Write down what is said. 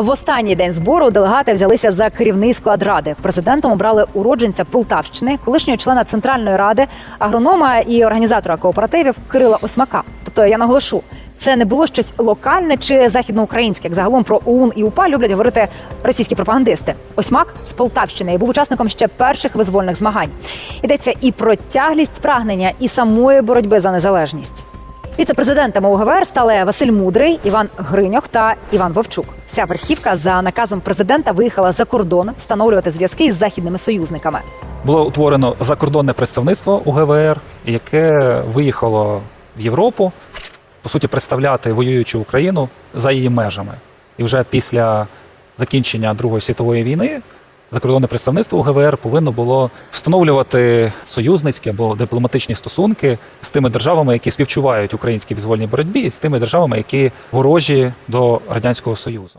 В останній день збору делегати взялися за керівний склад ради. Президентом обрали уродженця Полтавщини, колишнього члена центральної ради, агронома і організатора кооперативів Кирила Осмака. Тобто я наголошу, це не було щось локальне чи західноукраїнське, як загалом про ОУН і УПА люблять говорити російські пропагандисти. Осмак з Полтавщини і був учасником ще перших визвольних змагань. Йдеться і про тяглість прагнення, і самої боротьби за незалежність. Віце-президентами УГВР стали Василь Мудрий, Іван Гриньох та Іван Вовчук. Вся верхівка за наказом президента виїхала за кордон встановлювати зв'язки із західними союзниками. Було утворено закордонне представництво УГВР, яке виїхало в Європу, по суті, представляти воюючу Україну за її межами. І вже після закінчення Другої світової війни закордонне представництво УГВР повинно було встановлювати союзницькі або дипломатичні стосунки з тими державами, які співчувають українській визвольній боротьбі, і з тими державами, які ворожі до радянського союзу.